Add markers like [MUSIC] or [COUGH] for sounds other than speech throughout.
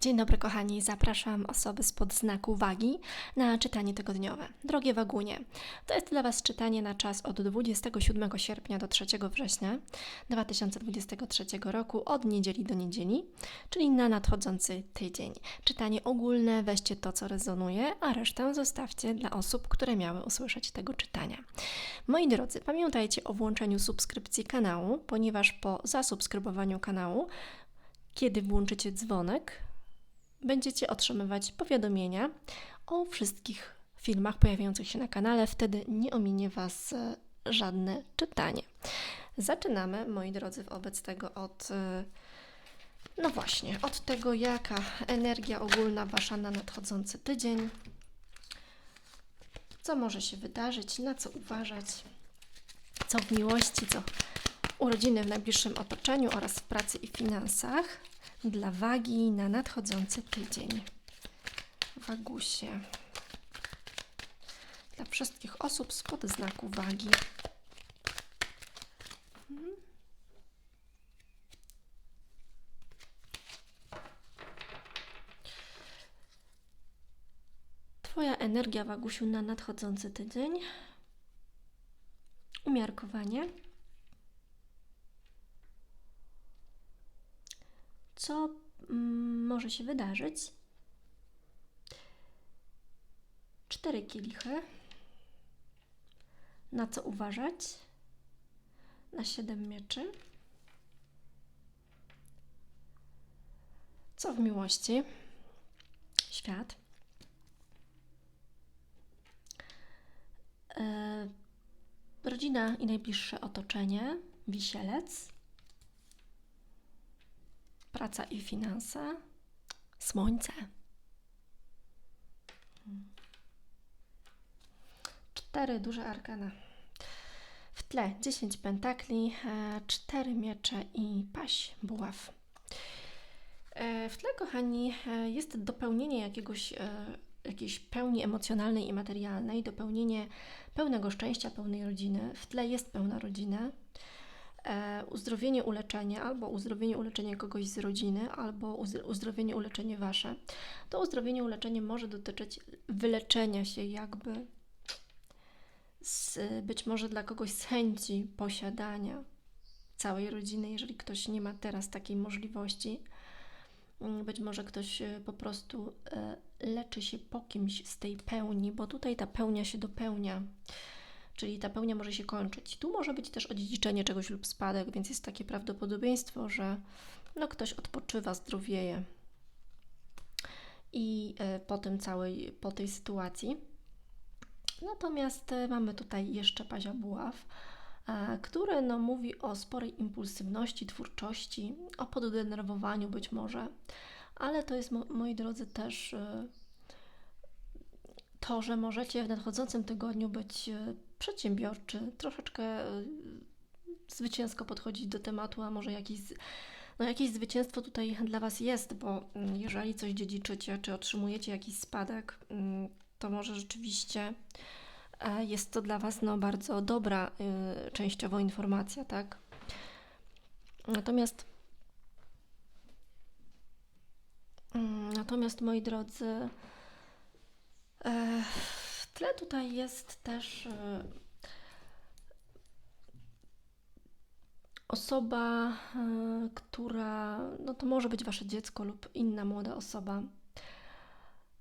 Dzień dobry, kochani. Zapraszam osoby spod znaku wagi na czytanie tygodniowe. Drogie wagunie, to jest dla Was czytanie na czas od 27 sierpnia do 3 września 2023 roku, od niedzieli do niedzieli, czyli na nadchodzący tydzień. Czytanie ogólne, weźcie to, co rezonuje, a resztę zostawcie dla osób, które miały usłyszeć tego czytania. Moi drodzy, pamiętajcie o włączeniu subskrypcji kanału, ponieważ po zasubskrybowaniu kanału kiedy włączycie dzwonek, będziecie otrzymywać powiadomienia o wszystkich filmach pojawiających się na kanale. Wtedy nie ominie Was e, żadne czytanie. Zaczynamy, moi drodzy, wobec tego od. E, no właśnie, od tego, jaka energia ogólna Wasza na nadchodzący tydzień, co może się wydarzyć, na co uważać, co w miłości, co urodziny w najbliższym otoczeniu oraz w pracy i finansach dla wagi na nadchodzący tydzień. Wagusie. Dla wszystkich osób spod znaku wagi. Mhm. Twoja energia, Wagusiu, na nadchodzący tydzień. Umiarkowanie. Co mm, może się wydarzyć. Cztery kielichy. Na co uważać? Na siedem mieczy. Co w miłości? Świat. E, rodzina i najbliższe otoczenie. Wisielec praca i finanse, słońce. Cztery duże arkana. W tle 10 pentakli, e, cztery miecze i paść buław. E, w tle, kochani, e, jest dopełnienie jakiegoś, jakiejś pełni emocjonalnej i materialnej, dopełnienie pełnego szczęścia, pełnej rodziny. W tle jest pełna rodzina uzdrowienie, uleczenie, albo uzdrowienie, uleczenie kogoś z rodziny, albo uzdrowienie, uleczenie wasze. To uzdrowienie, uleczenie może dotyczyć wyleczenia się jakby z, być może dla kogoś z chęci posiadania całej rodziny, jeżeli ktoś nie ma teraz takiej możliwości. Mm, być może ktoś e, po prostu e, leczy się po kimś z tej pełni, bo tutaj ta pełnia się dopełnia czyli ta pełnia może się kończyć. Tu może być też odziedziczenie czegoś lub spadek, więc jest takie prawdopodobieństwo, że no, ktoś odpoczywa, zdrowieje. I e, po tym całej, po tej sytuacji. Natomiast e, mamy tutaj jeszcze Pazia Buław, e, który no, mówi o sporej impulsywności, twórczości, o poddenerwowaniu być może, ale to jest, moi drodzy, też to, że możecie w nadchodzącym tygodniu być przedsiębiorczy, troszeczkę y, zwycięsko podchodzić do tematu, a może jakiś, no jakieś zwycięstwo tutaj dla Was jest, bo mm, jeżeli coś dziedziczycie, czy otrzymujecie jakiś spadek, mm, to może rzeczywiście e, jest to dla Was no, bardzo dobra y, częściowo informacja, tak? Natomiast mm, natomiast moi drodzy, e, tle tutaj jest też e, osoba, e, która, no to może być wasze dziecko lub inna młoda osoba,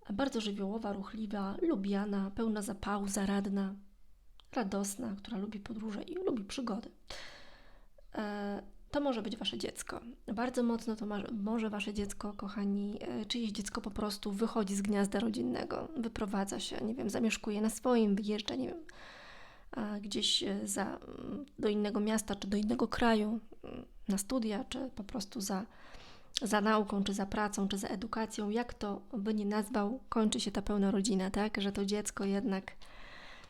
bardzo żywiołowa, ruchliwa, lubiana, pełna zapału, zaradna, radosna, która lubi podróże i lubi przygody. To może być Wasze dziecko. Bardzo mocno to może Wasze dziecko, kochani, e, czyjeś dziecko po prostu wychodzi z gniazda rodzinnego, wyprowadza się, nie wiem, zamieszkuje na swoim, wyjeżdża, nie wiem, gdzieś e, za, mm, do innego miasta, czy do innego kraju, mm, na studia, czy po prostu za, za nauką, czy za pracą, czy za edukacją, jak to by nie nazwał, kończy się ta pełna rodzina, tak? Że to dziecko jednak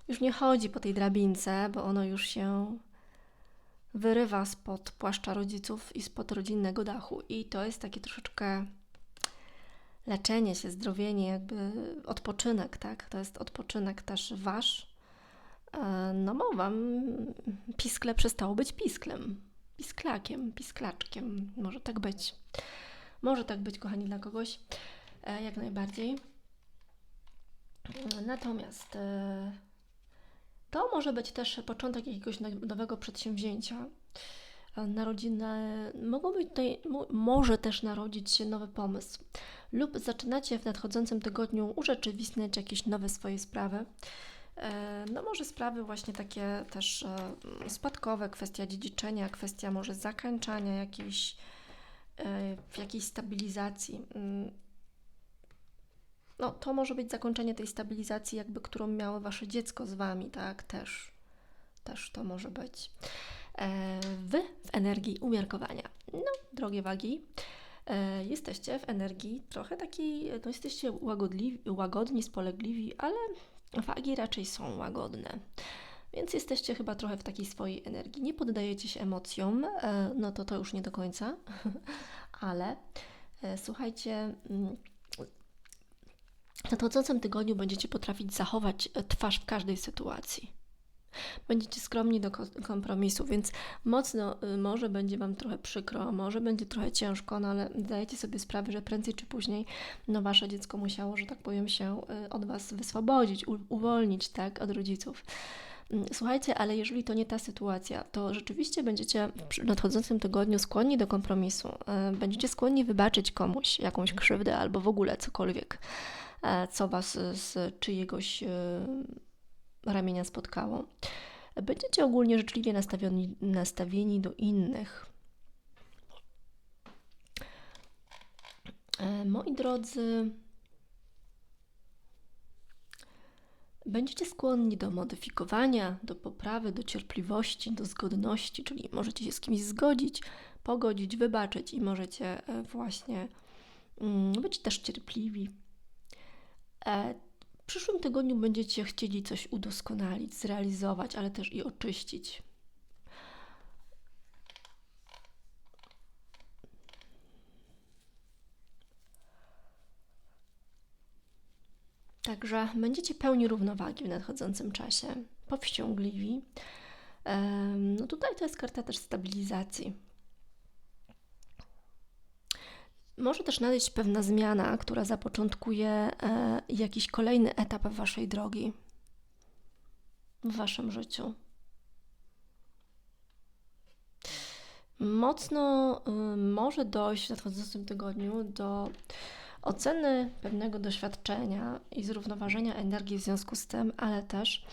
już nie chodzi po tej drabince, bo ono już się wyrywa spod płaszcza rodziców i spod rodzinnego dachu. I to jest takie troszeczkę leczenie się, zdrowienie, jakby odpoczynek, tak? To jest odpoczynek też wasz. E, no bo wam piskle przestało być pisklem, pisklakiem, pisklaczkiem, może tak być. Może tak być, kochani, dla kogoś, e, jak najbardziej. Natomiast e, to może być też początek jakiegoś no- nowego przedsięwzięcia. E, Narodziny mogą być tutaj, mo- może też narodzić się nowy pomysł, lub zaczynacie w nadchodzącym tygodniu urzeczywistniać jakieś nowe swoje sprawy. E, No może sprawy właśnie takie też e, spadkowe, kwestia dziedziczenia, kwestia może zakończania jakiejś, w jakiejś stabilizacji. No to może być zakończenie tej stabilizacji, jakby którą miało wasze dziecko z wami, tak? Też, też to może być. E, Wy w energii umiarkowania. No, drogie wagi, e, jesteście w energii trochę takiej, no jesteście łagodliwi, łagodni, spolegliwi, ale wagi raczej są łagodne. Więc jesteście chyba trochę w takiej swojej energii. Nie poddajecie się emocjom, e, no to to już nie do końca, [LAUGHS] ale e, słuchajcie, mm, w nadchodzącym tygodniu będziecie potrafić zachować e, twarz w każdej sytuacji. Będziecie skromni do ko- kompromisu, więc mocno y, może będzie Wam trochę przykro, może będzie trochę ciężko, no ale zdajecie sobie sprawę, że prędzej czy później no Wasze dziecko musiało, że tak powiem, się y, od Was wyswobodzić, uwolnić, tak, od rodziców. Mm, Słuchajcie, ale jeżeli to nie ta sytuacja, to rzeczywiście będziecie w nadchodzącym tygodniu skłonni do kompromisu. y, Będziecie skłonni wybaczyć komuś jakąś krzywdę albo w ogóle cokolwiek, e, co Was z czyjegoś y, ramienia spotkało. Będziecie ogólnie życzliwie nastawieni, nastawieni do innych. E, Moi drodzy, będziecie skłonni do modyfikowania, do poprawy, do cierpliwości, do zgodności, czyli możecie się z kimś zgodzić, pogodzić, wybaczyć i możecie e, właśnie mm, być też cierpliwi. E, w przyszłym tygodniu będziecie chcieli coś udoskonalić, zrealizować, ale też i oczyścić. Także będziecie pełni równowagi w nadchodzącym czasie, powściągliwi. No tutaj to jest karta też stabilizacji. Może też nadejść pewna zmiana, która zapoczątkuje e, jakiś kolejny etap waszej drogi w waszym życiu. Mocno y, może dojść w nadchodzącym tygodniu do oceny pewnego doświadczenia i zrównoważenia energii w związku z tym, ale też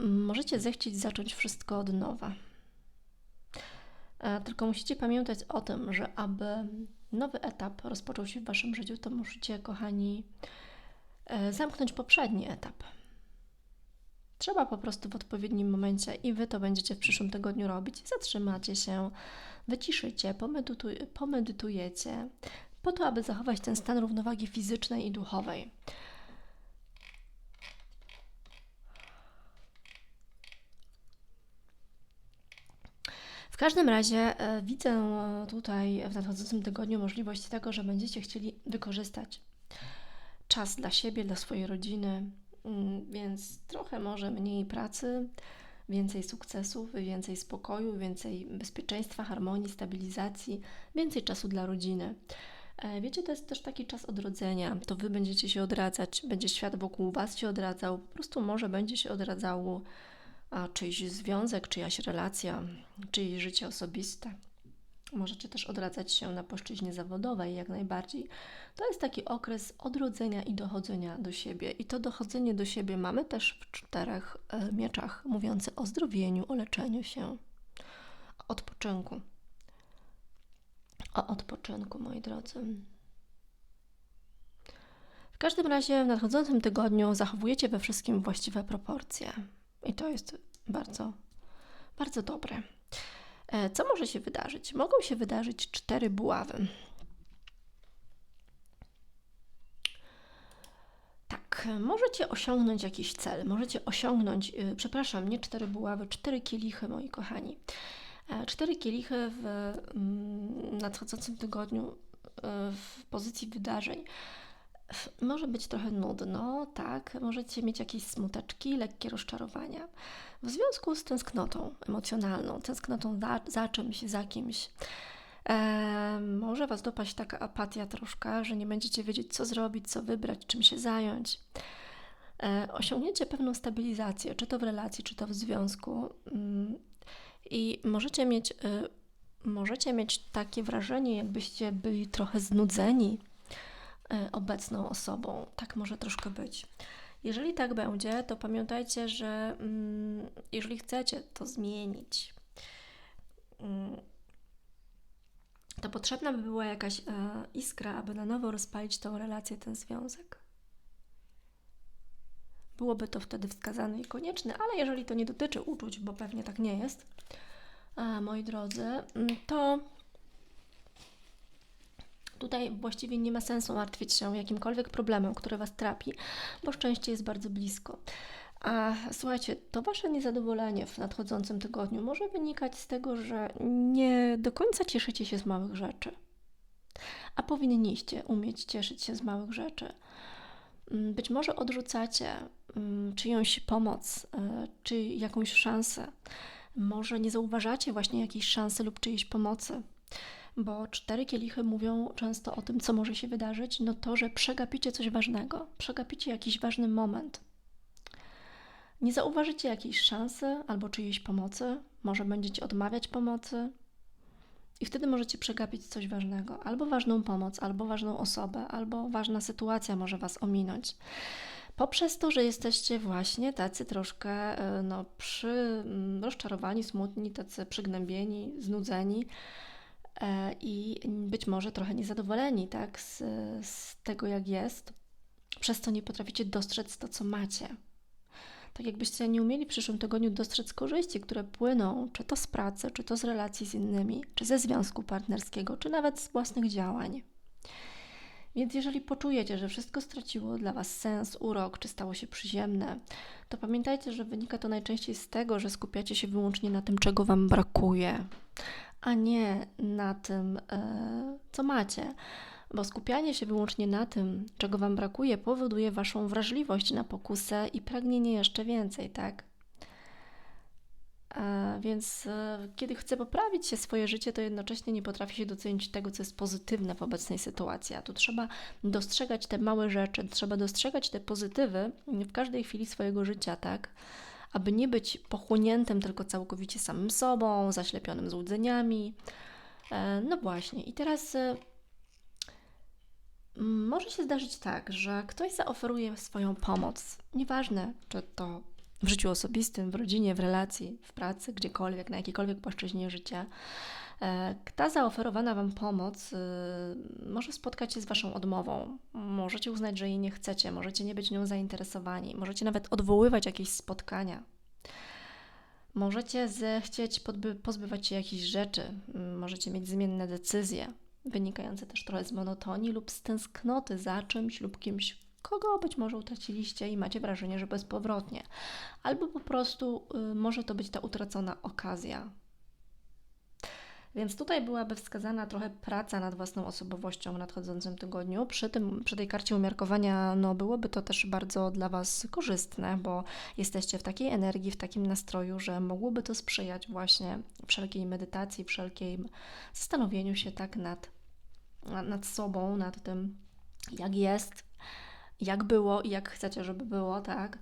możecie zechcieć zacząć wszystko od nowa. E, Tylko musicie pamiętać o tym, że aby nowy etap rozpoczął się w Waszym życiu, to musicie, kochani, e, zamknąć poprzedni etap. Trzeba po prostu w odpowiednim momencie i Wy to będziecie w przyszłym tygodniu robić. Zatrzymacie się, wyciszycie, pomedytuj, pomedytujecie, po to, aby zachować ten stan równowagi fizycznej i duchowej. W każdym razie e, widzę e, tutaj w nadchodzącym tygodniu możliwość tego, że będziecie chcieli wykorzystać czas dla siebie, dla swojej rodziny, mm, więc trochę może mniej pracy, więcej sukcesów, więcej spokoju, więcej bezpieczeństwa, harmonii, stabilizacji, więcej czasu dla rodziny. E, Wiecie, to jest też taki czas odrodzenia. To Wy będziecie się odradzać, będzie świat wokół Was się odradzał, po prostu może będzie się odradzało czyjś związek, czyjaś relacja, czyjeś życie osobiste. Możecie też odradzać się na płaszczyźnie zawodowej, jak najbardziej. To jest taki okres odrodzenia i dochodzenia do siebie. I to dochodzenie do siebie mamy też w czterech e, mieczach, mówiące o zdrowieniu, o leczeniu się, odpoczynku. O odpoczynku, moi drodzy. W każdym razie w nadchodzącym tygodniu zachowujecie we wszystkim właściwe proporcje. I to jest bardzo, bardzo dobre. E, Co może się wydarzyć? Mogą się wydarzyć cztery buławy. Tak, możecie osiągnąć jakiś cel, możecie osiągnąć, yy, przepraszam, nie cztery buławy, cztery kielichy, moi kochani. E, Cztery kielichy w mm, nadchodzącym tygodniu e, w pozycji wydarzeń. Może być trochę nudno, tak, możecie mieć jakieś smuteczki, lekkie rozczarowania. W związku z tęsknotą emocjonalną, tęsknotą za, za czymś, za kimś, E, może Was dopaść taka apatia troszkę, że nie będziecie wiedzieć, co zrobić, co wybrać, czym się zająć. E, osiągniecie pewną stabilizację, czy to w relacji, czy to w związku. I możecie mieć, e, możecie mieć takie wrażenie, jakbyście byli trochę znudzeni e, obecną osobą. Tak może troszkę być. Jeżeli tak będzie, to pamiętajcie, że mm, jeżeli chcecie to zmienić, mm, to potrzebna by była jakaś iskra, aby na nowo rozpalić tą relację, ten związek. Byłoby to wtedy wskazane i konieczne, ale jeżeli to nie dotyczy uczuć, bo pewnie tak nie jest, moi drodzy, mm, to tutaj właściwie nie ma sensu martwić się jakimkolwiek problemem, który Was trapi, bo szczęście jest bardzo blisko. A słuchajcie, to Wasze niezadowolenie w nadchodzącym tygodniu może wynikać z tego, że nie do końca cieszycie się z małych rzeczy. A powinniście umieć cieszyć się z małych rzeczy. Mm, być może odrzucacie mm, czyjąś pomoc, e, czy jakąś szansę. Może nie zauważacie właśnie jakiejś szansy lub czyjejś pomocy, bo cztery kielichy mówią często o tym, co może się wydarzyć, no to, że przegapicie coś ważnego, przegapicie jakiś ważny moment. Nie zauważycie jakiejś szansy albo czyjejś pomocy, może będziecie odmawiać pomocy, i wtedy możecie przegapić coś ważnego, albo ważną pomoc, albo ważną osobę, albo ważna sytuacja może Was ominąć. Poprzez to, że jesteście właśnie tacy troszkę e, no, przy, mm, rozczarowani, smutni, tacy przygnębieni, znudzeni e, i być może trochę niezadowoleni tak, z, z tego, jak jest, przez co nie potraficie dostrzec to, co macie. Tak jakbyście nie umieli w przyszłym tygodniu dostrzec korzyści, które płyną, czy to z pracy, czy to z relacji z innymi, czy ze związku partnerskiego, czy nawet z własnych działań. Więc jeżeli poczujecie, że wszystko straciło dla Was sens, urok, czy stało się przyziemne, to pamiętajcie, że wynika to najczęściej z tego, że skupiacie się wyłącznie na tym, czego Wam brakuje, a nie na tym, e, co macie bo skupianie się wyłącznie na tym, czego Wam brakuje, powoduje Waszą wrażliwość na pokusę i pragnienie jeszcze więcej, tak? A więc e, kiedy chcę poprawić się swoje życie, to jednocześnie nie potrafię się docenić tego, co jest pozytywne w obecnej sytuacji. A tu trzeba dostrzegać te małe rzeczy, trzeba dostrzegać te pozytywy w każdej chwili swojego życia, tak? Aby nie być pochłoniętym tylko całkowicie samym sobą, zaślepionym złudzeniami. E, no właśnie, i teraz e, może się zdarzyć tak, że ktoś zaoferuje swoją pomoc. Nieważne, czy to w życiu osobistym, w rodzinie, w relacji, w pracy, gdziekolwiek, na jakiejkolwiek płaszczyźnie życia. E, ta zaoferowana Wam pomoc y, może spotkać się z Waszą odmową. Możecie uznać, że jej nie chcecie, możecie nie być nią zainteresowani, możecie nawet odwoływać jakieś spotkania. Możecie zechcieć pozbywać się jakichś rzeczy, możecie mieć zmienne decyzje wynikające też trochę z monotonii lub z tęsknoty za czymś lub kimś, kogo być może utraciliście i macie wrażenie, że bezpowrotnie. Albo po prostu y, może to być ta utracona okazja. Więc tutaj byłaby wskazana trochę praca nad własną osobowością w nadchodzącym tygodniu. Przy, tym, przy tej karcie umiarkowania no, byłoby to też bardzo dla Was korzystne, bo jesteście w takiej energii, w takim nastroju, że mogłoby to sprzyjać właśnie wszelkiej medytacji, wszelkiej zastanowieniu się tak nad nad sobą, nad tym, jak jest, jak było i jak chcecie, żeby było, tak?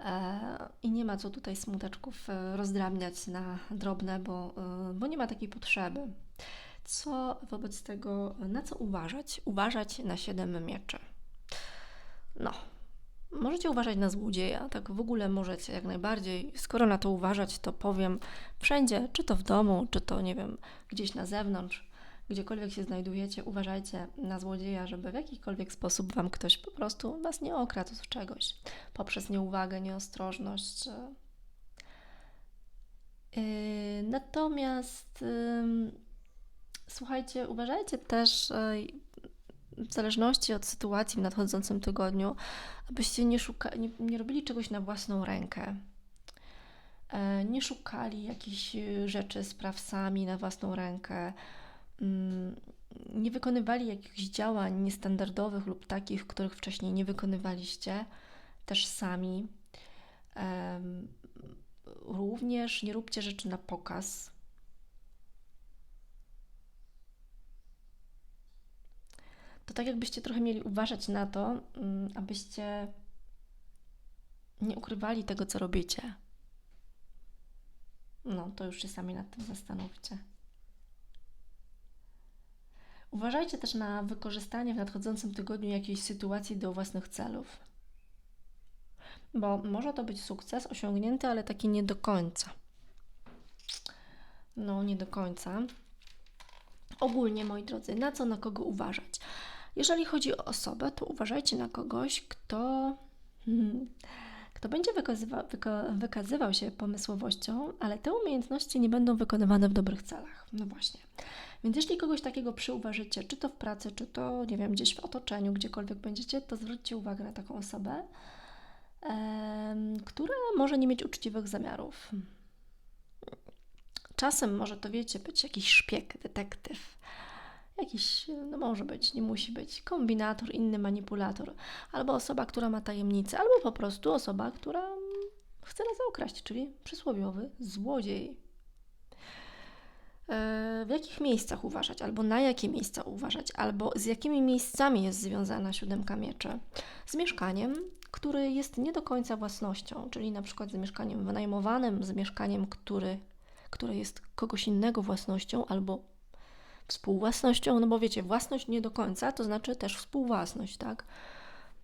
E, I nie ma co tutaj smuteczków e, rozdrabniać na drobne, bo, e, bo nie ma takiej potrzeby. Co wobec tego, na co uważać? Uważać na siedem mieczy. No, możecie uważać na złodzieja, tak w ogóle możecie jak najbardziej. Skoro na to uważać, to powiem wszędzie, czy to w domu, czy to nie wiem, gdzieś na zewnątrz gdziekolwiek się znajdujecie, uważajcie na złodzieja, żeby w jakikolwiek sposób Wam ktoś po prostu Was nie okradł z czegoś poprzez nieuwagę, nieostrożność. Yy, natomiast yy, słuchajcie, uważajcie też yy, w zależności od sytuacji w nadchodzącym tygodniu, abyście nie, szuka, nie, nie robili czegoś na własną rękę. Nie szukali jakichś rzeczy, spraw sami na własną rękę nie wykonywali jakichś działań niestandardowych lub takich, których wcześniej nie wykonywaliście też sami. Również nie róbcie rzeczy na pokaz. to tak jakbyście trochę mieli uważać na to, mm, abyście nie ukrywali tego, co robicie. No, to już się sami nad tym zastanówcie. Uważajcie też na wykorzystanie w nadchodzącym tygodniu jakiejś sytuacji do własnych celów. Bo może to być sukces osiągnięty, ale taki nie do końca. No, nie do końca. Ogólnie, moi drodzy, na co, na kogo uważać? Jeżeli chodzi o osobę, to uważajcie na kogoś, kto, hmm, kto będzie wykazywa, wyka, wykazywał się pomysłowością, ale te umiejętności nie będą wykonywane w dobrych celach. No właśnie. Więc jeśli kogoś takiego przyuważycie, czy to w pracy, czy to, nie wiem, gdzieś w otoczeniu, gdziekolwiek będziecie, to zwróćcie uwagę na taką osobę, która może nie mieć uczciwych zamiarów. Czasem może to, wiecie, być jakiś szpieg, detektyw, jakiś, no może być, nie musi być, kombinator, inny manipulator, albo osoba, która ma tajemnicę, albo po prostu osoba, która chce nas okraść, czyli przysłowiowy złodziej. E, w jakich miejscach uważać, albo na jakie miejsca uważać, albo z jakimi miejscami jest związana siódemka mieczy? Z mieszkaniem, który jest nie do końca własnością, czyli na przykład z mieszkaniem wynajmowanym, z mieszkaniem, który, które jest kogoś innego własnością, albo współwłasnością, no bo wiecie, własność nie do końca, to znaczy też współwłasność, tak?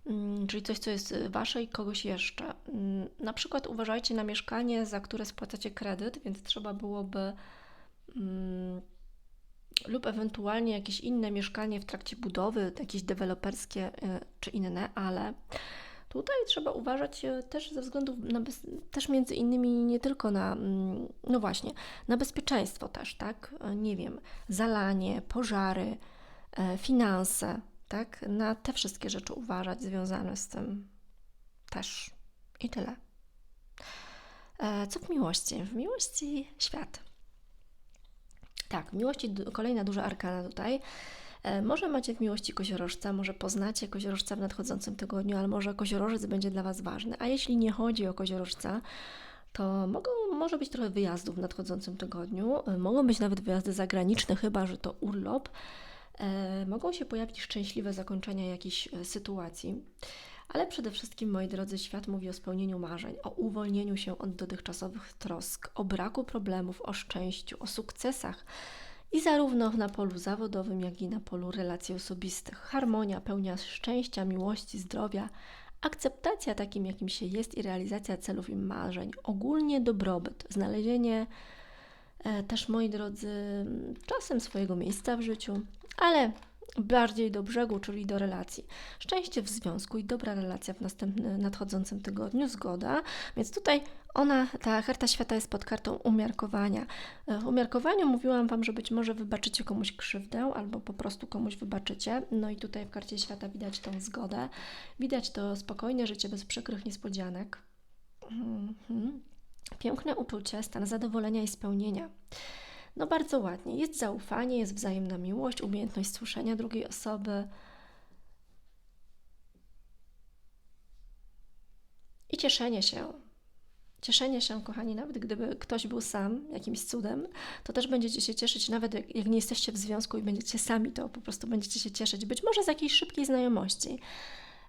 Mm, czyli coś, co jest wasze i kogoś jeszcze. Mm, na przykład uważajcie na mieszkanie, za które spłacacie kredyt, więc trzeba byłoby mm, lub ewentualnie jakieś inne mieszkanie w trakcie budowy, jakieś deweloperskie y, czy inne, ale Tutaj trzeba uważać e, też ze względu na, też między innymi nie tylko na, mm, no właśnie, na bezpieczeństwo też, tak? E, nie wiem, zalanie, pożary, e, finanse, tak? Na te wszystkie rzeczy uważać związane z tym też. I tyle. Co w miłości? W miłości świat. Tak, w miłości kolejna duża arkana tutaj. E, może macie w miłości koziorożca, może poznacie koziorożca w nadchodzącym tygodniu, ale może koziorożec będzie dla Was ważny. A jeśli nie chodzi o koziorożca, to mogą, może być trochę wyjazdów w nadchodzącym tygodniu. E, mogą być nawet wyjazdy zagraniczne, chyba że to urlop. E, mogą się pojawić szczęśliwe zakończenia jakiejś sytuacji. Ale przede wszystkim, moi drodzy, świat mówi o spełnieniu marzeń, o uwolnieniu się od dotychczasowych trosk, o braku problemów, o szczęściu, o sukcesach, i zarówno na polu zawodowym, jak i na polu relacji osobistych. Harmonia, pełnia szczęścia, miłości, zdrowia, akceptacja takim, jakim się jest i realizacja celów i marzeń, ogólnie dobrobyt, znalezienie e, też, moi drodzy, czasem swojego miejsca w życiu, ale bardziej do brzegu, czyli do relacji. Szczęście w związku i dobra relacja w następnym, nadchodzącym tygodniu, zgoda. Więc tutaj ona, ta karta świata jest pod kartą umiarkowania. E, w umiarkowaniu mówiłam Wam, że być może wybaczycie komuś krzywdę, albo po prostu komuś wybaczycie. No i tutaj w karcie świata widać tą zgodę. Widać to spokojne życie bez przykrych niespodzianek. Mhm. Piękne uczucie, stan zadowolenia i spełnienia. No bardzo ładnie. Jest zaufanie, jest wzajemna miłość, umiejętność słyszenia drugiej osoby. I cieszenie się. Cieszenie się, kochani, nawet gdyby ktoś był sam jakimś cudem, to też będziecie się cieszyć, nawet jak, nie jesteście w związku i będziecie sami, to po prostu będziecie się cieszyć. Być może z jakiejś szybkiej znajomości.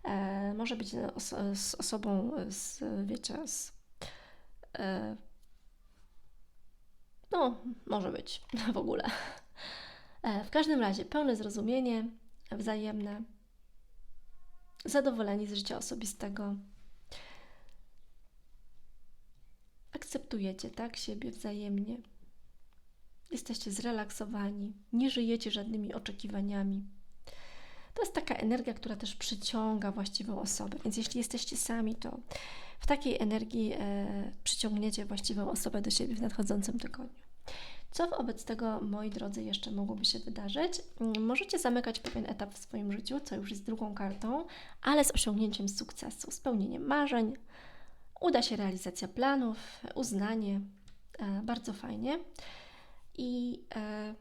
E, może być os z osobą, z, wiecie, z, e, no, może być [LAUGHS] w ogóle. E, w każdym razie pełne zrozumienie, wzajemne, zadowoleni z życia osobistego. Akceptujecie tak siebie wzajemnie. Jesteście zrelaksowani, nie żyjecie żadnymi oczekiwaniami. To jest taka energia, która też przyciąga właściwą osobę. Więc jeśli jesteście sami, to w takiej energii e, przyciągniecie właściwą osobę do siebie w nadchodzącym tygodniu. Co wobec tego, moi drodzy, jeszcze mogłoby się wydarzyć? Mm, możecie zamykać pewien etap w swoim życiu, co już jest drugą kartą, ale z osiągnięciem sukcesu, spełnieniem marzeń, uda się realizacja planów, uznanie, e, bardzo fajnie. I e,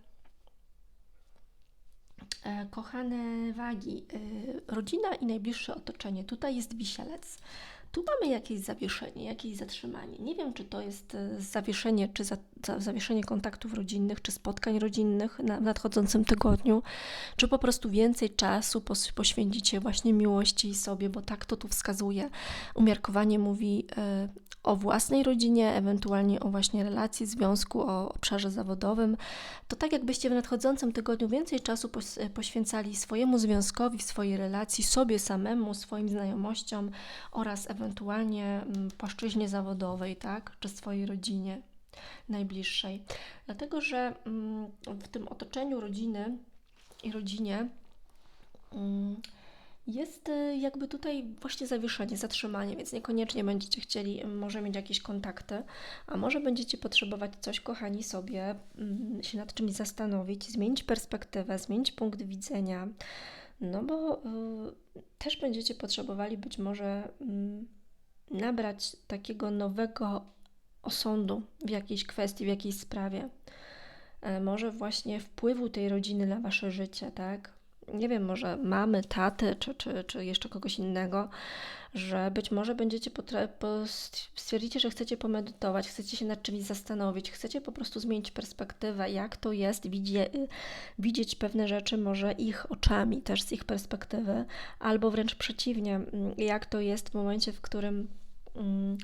kochane wagi, e, rodzina i najbliższe otoczenie. Tutaj jest wisielec. Tu mamy jakieś zawieszenie, jakieś zatrzymanie. Nie wiem, czy to jest e, zawieszenie, czy za, za, zawieszenie kontaktów rodzinnych, czy spotkań rodzinnych na, w nadchodzącym tygodniu, czy po prostu więcej czasu pos, poświęcicie właśnie miłości sobie, bo tak to tu wskazuje. Umiarkowanie mówi y, o własnej rodzinie, ewentualnie o właśnie relacji, związku, o obszarze zawodowym. To tak, jakbyście w nadchodzącym tygodniu więcej czasu poświęcali swojemu związkowi, swojej relacji, sobie samemu, swoim znajomościom oraz ewentualnie mm, płaszczyźnie zawodowej, tak, czy swojej rodzinie najbliższej. Dlatego, że mm, w tym otoczeniu rodziny i rodzinie mm, jest y, jakby tutaj właśnie zawieszenie, zatrzymanie, więc niekoniecznie będziecie chcieli może mieć jakieś kontakty, a może będziecie potrzebować coś, kochani, sobie się nad czymś zastanowić, zmienić perspektywę, zmienić punkt widzenia, no bo y, też będziecie potrzebowali być może y, nabrać takiego nowego osądu w jakiejś kwestii, w jakiejś sprawie. E, może właśnie wpływu tej rodziny na wasze życie, tak? Nie wiem, może mamy, taty, czy, czy, czy jeszcze kogoś innego, że być może będziecie stwierdzicie, że chcecie pomedytować, chcecie się nad czymś zastanowić, chcecie po prostu zmienić perspektywę, jak to jest widzie, widzieć pewne rzeczy może ich oczami, też z ich perspektywy, albo wręcz przeciwnie, mm, jak to jest w momencie, w którym mm,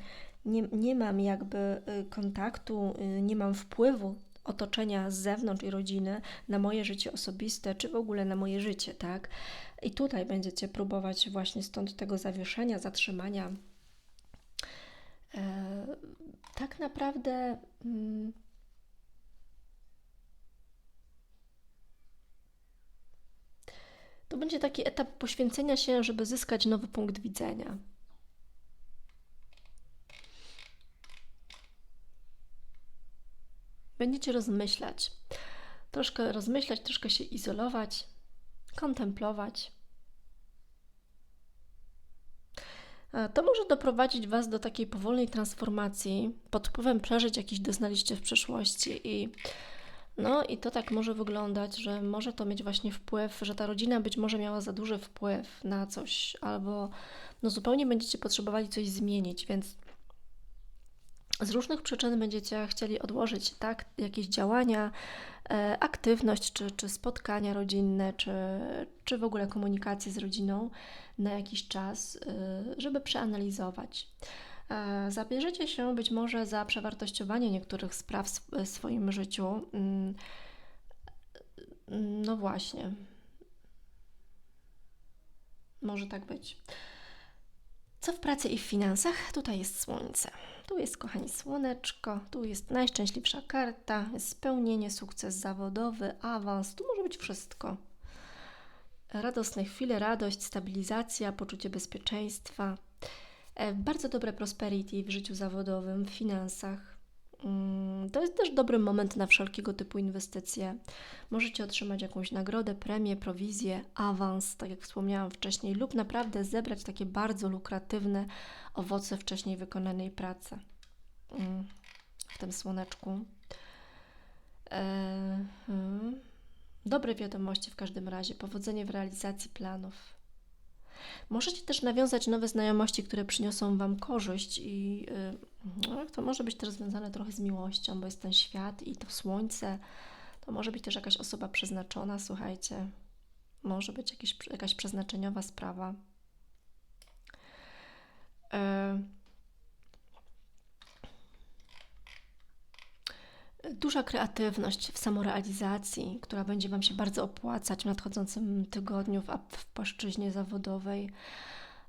nie, nie mam jakby y, kontaktu, y, nie mam wpływu otoczenia z zewnątrz i rodziny na moje życie osobiste, czy w ogóle na moje życie, tak? I tutaj będziecie próbować właśnie stąd tego zawieszenia, zatrzymania. E, tak naprawdę. Mm, to będzie taki etap poświęcenia się, żeby zyskać nowy punkt widzenia. Będziecie rozmyślać. Troszkę rozmyślać, troszkę się izolować, kontemplować. E, to może doprowadzić Was do takiej powolnej transformacji, pod wpływem przeżyć, jakieś doznaliście w przeszłości i no i to tak może wyglądać, że może to mieć właśnie wpływ, że ta rodzina być może miała za duży wpływ na coś, albo no zupełnie będziecie potrzebowali coś zmienić, więc z różnych przyczyn będziecie chcieli odłożyć tak, jakieś działania, e, aktywność, czy, czy spotkania rodzinne, czy, czy w ogóle komunikację z rodziną na jakiś czas, e, żeby przeanalizować. E, zabierzecie się być może za przewartościowanie niektórych spraw w swoim życiu. Mm, no właśnie. Może tak być. Co w pracy i w finansach? Tutaj jest słońce. Tu jest, kochani, słoneczko, tu jest najszczęśliwsza karta, spełnienie, sukces zawodowy, awans, tu może być wszystko. Radosne chwile, radość, stabilizacja, poczucie bezpieczeństwa, e, bardzo dobre prosperity w życiu zawodowym, w finansach, to jest też dobry moment na wszelkiego typu inwestycje. Możecie otrzymać jakąś nagrodę, premię, prowizję, awans, tak jak wspomniałam wcześniej, lub naprawdę zebrać takie bardzo lukratywne owoce wcześniej wykonanej pracy mm, w tym słoneczku. E, hmm. Dobre wiadomości w każdym razie, powodzenie w realizacji planów. Możecie też nawiązać nowe znajomości, które przyniosą Wam korzyść i y, no, to może być też związane trochę z miłością, bo jest ten świat i to słońce. To może być też jakaś osoba przeznaczona, słuchajcie. Może być jakieś, jakaś przeznaczeniowa sprawa. E, duża kreatywność w samorealizacji, która będzie Wam się bardzo opłacać w nadchodzącym tygodniu w, w płaszczyźnie zawodowej.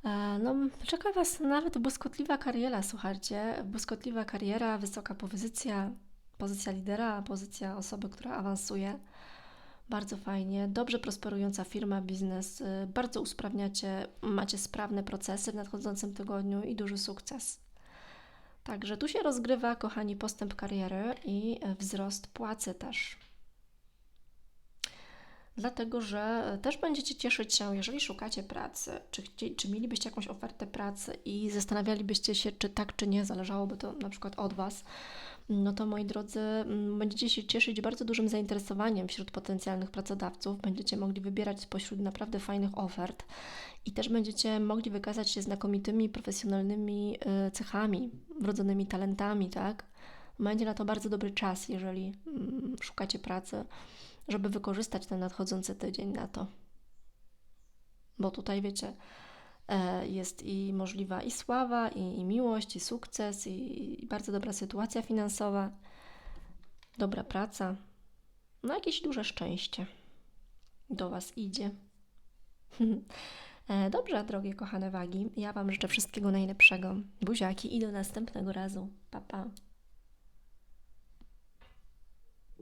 E, no, czeka Was nawet błyskotliwa kariera, słuchajcie. Błyskotliwa kariera, wysoka pozycja, pozycja lidera, pozycja osoby, która awansuje. Bardzo fajnie, dobrze prosperująca firma, biznes, y, bardzo usprawniacie, macie sprawne procesy w nadchodzącym tygodniu i duży sukces. Także tu się rozgrywa, kochani, postęp kariery i e, wzrost płacy też. Dlatego, że też będziecie cieszyć się, jeżeli szukacie pracy, czy, czy mielibyście jakąś ofertę pracy i zastanawialibyście się, czy tak, czy nie, zależałoby to na przykład od Was, no to moi drodzy, mm, będziecie się cieszyć bardzo dużym zainteresowaniem wśród potencjalnych pracodawców. Będziecie mogli wybierać spośród naprawdę fajnych ofert I też będziecie mogli wykazać się znakomitymi, profesjonalnymi y, cechami, wrodzonymi talentami, tak? Będzie na to bardzo dobry czas, jeżeli mm, szukacie pracy, żeby wykorzystać ten nadchodzący tydzień na to. Bo tutaj wiecie, jest i możliwa i sława, i, i miłość, i sukces, i, i bardzo dobra sytuacja finansowa, dobra praca, no jakieś duże szczęście do Was idzie. [LAUGHS] E, Dobrze, drogie kochane wagi. Ja Wam życzę wszystkiego najlepszego. Buziaki i do następnego razu. Pa, pa.